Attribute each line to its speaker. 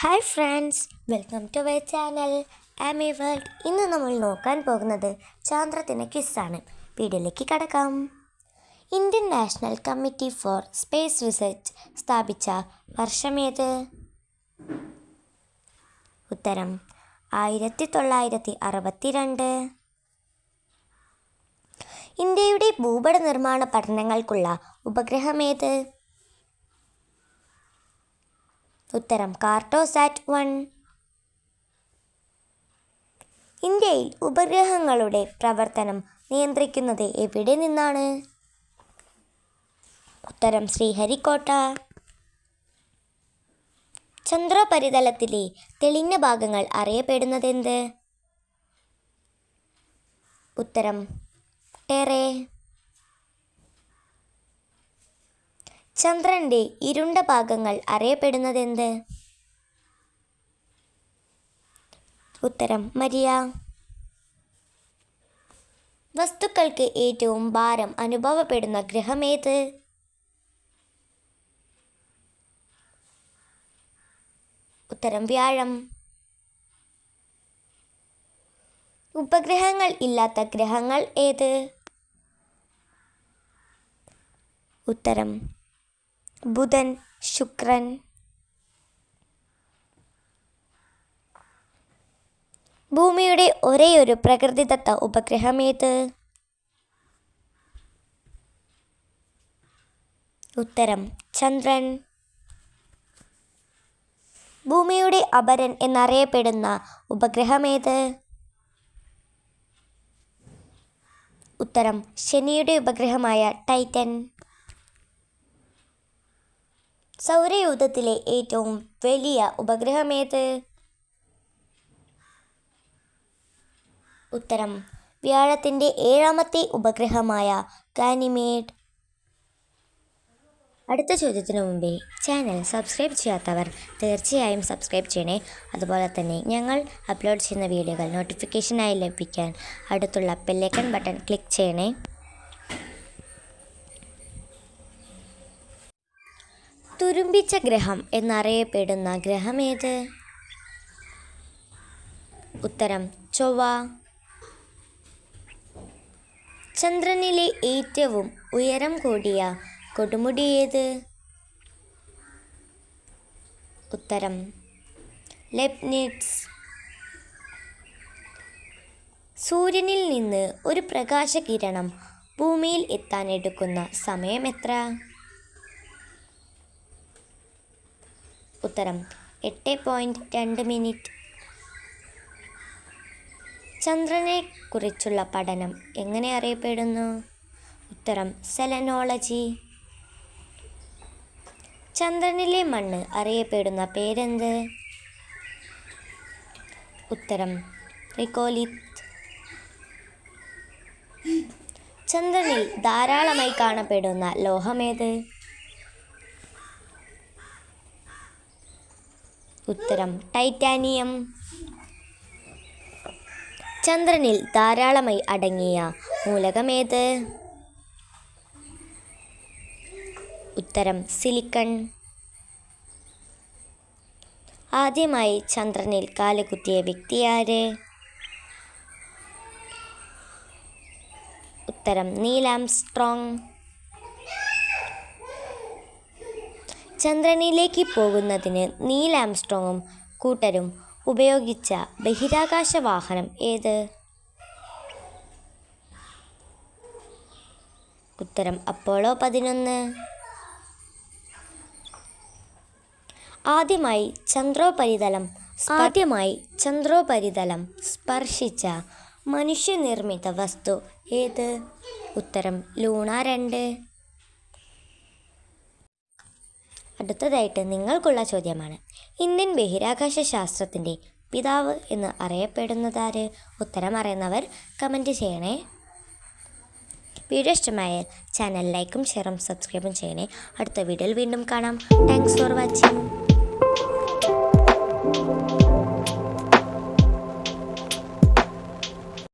Speaker 1: Hi friends welcome to my channel Aami world ഇന്ന് നമ്മൾ നോക്കാൻ പോകുന്നത് ചാന്ദ്രത്തിന് കിസ്സാണ് വീഡിയോയിലേക്ക് കടക്കാം. Indian national committee for space research സ്ഥാപിച്ച വർഷമേത് ഉത്തരം ആയിരത്തി തൊള്ളായിരത്തി അറുപത്തിരണ്ട് ഇന്ത്യയുടെ ഭൂപട നിർമ്മാണ പഠനങ്ങൾക്കുള്ള ഉപഗ്രഹമേത് ഉത്തരം കാർട്ടോസാറ്റ് വൺ ഇന്ത്യയിൽ ഉപഗ്രഹങ്ങളുടെ പ്രവർത്തനം നിയന്ത്രിക്കുന്നത് എവിടെ നിന്നാണ്? ഉത്തരം ശ്രീഹരിക്കോട്ട. ചന്ദ്രോപരിതലത്തിലെ തെളിഞ്ഞ ഭാഗങ്ങൾ അറിയപ്പെടുന്നത് എന്ത് ഉത്തരം ടെറേ. ചന്ദ്രന്റെ ഇരുണ്ട ഭാഗങ്ങൾ അറിയപ്പെടുന്നത് എന്ത് ഉത്തരം മരിയ. വസ്തുക്കൾക്ക് ഏറ്റവും ഭാരം അനുഭവപ്പെടുന്ന ഗ്രഹമേത് ഉത്തരം വ്യാഴം. ഉപഗ്രഹങ്ങൾ ഇല്ലാത്ത ഗ്രഹങ്ങൾ ഏത്? ഉത്തരം ബുധൻ ശുക്രൻ. ഭൂമിയുടെ ഒരേയൊരു പ്രകൃതിദത്ത ഉപഗ്രഹം ഏത്? ഉത്തരം ചന്ദ്രൻ. ഭൂമിയുടെ അപരൻ എന്നറിയപ്പെടുന്ന ഉപഗ്രഹമേത് ഉത്തരം ശനിയുടെ ഉപഗ്രഹമായ ടൈറ്റൻ. സൗരയൂഥത്തിലെ ഏറ്റവും വലിയ ഉപഗ്രഹമേത്? ഉത്തരം വ്യാഴത്തിന്റെ ഏഴാമത്തെ ഉപഗ്രഹമായ ഗാനിമേഡ് അടുത്ത ചോദ്യത്തിനു മുമ്പേ ചാനൽ സബ്സ്ക്രൈബ് ചെയ്യാത്തവർ തീർച്ചയായും സബ്സ്ക്രൈബ് ചെയ്യണേ. അതുപോലെ തന്നെ ഞങ്ങൾ അപ്ലോഡ് ചെയ്യുന്ന വീഡിയോകൾ നോട്ടിഫിക്കേഷനായി ലഭിക്കാൻ അടുത്തുള്ള ബെല്ലൈക്കൺ ബട്ടൺ ക്ലിക്ക് ചെയ്യണേ. തുരുമ്പിച്ച ഗ്രഹം എന്നറിയപ്പെടുന്ന ഗ്രഹമേത്? ഉത്തരം ചൊവ്വ. ചന്ദ്രനിലെ ഏറ്റവും ഉയരം കൂടിയ കൊടുമുടി ഏത്? ഉത്തരം ലെപ്നിറ്റ്സ് സൂര്യനിൽ നിന്ന് ഒരു പ്രകാശകിരണം ഭൂമിയിൽ എത്താൻ എടുക്കുന്ന സമയം എത്ര? ഉത്തരം. എട്ട് പോയിന്റ് രണ്ട് മിനിറ്റ് ചന്ദ്രനെ കുറിച്ചുള്ള പഠനം എങ്ങനെ അറിയപ്പെടുന്നു? ഉത്തരം സെലനോളജി. ചന്ദ്രനിലെ മണ്ണ് അറിയപ്പെടുന്ന പേരെന്ത്? ഉത്തരം റിക്കോലിത്ത്. ചന്ദ്രനിൽ ധാരാളമായി കാണപ്പെടുന്ന ലോഹമേത് ഉത്തരം. ടൈറ്റാനിയം. ചന്ദ്രനിൽ ധാരാളമായി അടങ്ങിയ മൂലകമേത് ഉത്തരം സിലിക്കൺ. ആദ്യമായി ചന്ദ്രനിൽ കാലുകുത്തിയ വ്യക്തിയാര് ഉത്തരം നീലാം ചന്ദ്രനിലേക്ക് പോകുന്നതിന് നീൽ ആംസ്ട്രോങ്ങും കൂട്ടരും ഉപയോഗിച്ച ബഹിരാകാശ വാഹനം ഏത്? ഉത്തരം അപ്പോളോ പതിനൊന്ന്. ആദ്യമായി ചന്ദ്രോപരിതലം ആദ്യമായി ചന്ദ്രോപരിതലം സ്പർശിച്ച മനുഷ്യനിർമ്മിത വസ്തു ഏത്? ഉത്തരം ലൂണ രണ്ട്. അടുത്തതായിട്ട് നിങ്ങൾക്കുള്ള ചോദ്യമാണ്. ഇന്ത്യൻ ബഹിരാകാശ ശാസ്ത്രത്തിന്റെ പിതാവ് എന്ന് അറിയപ്പെടുന്നതാര് ഉത്തരം അറിയുന്നവർ കമന്റ് ചെയ്യണേ. വീഡിയോ ഇഷ്ടമായാൽ ചാനൽ ലൈക്കും ഷെയറും സബ്സ്ക്രൈബും ചെയ്യണേ. അടുത്ത വീഡിയോയിൽ വീണ്ടും കാണാം. Thanks for watching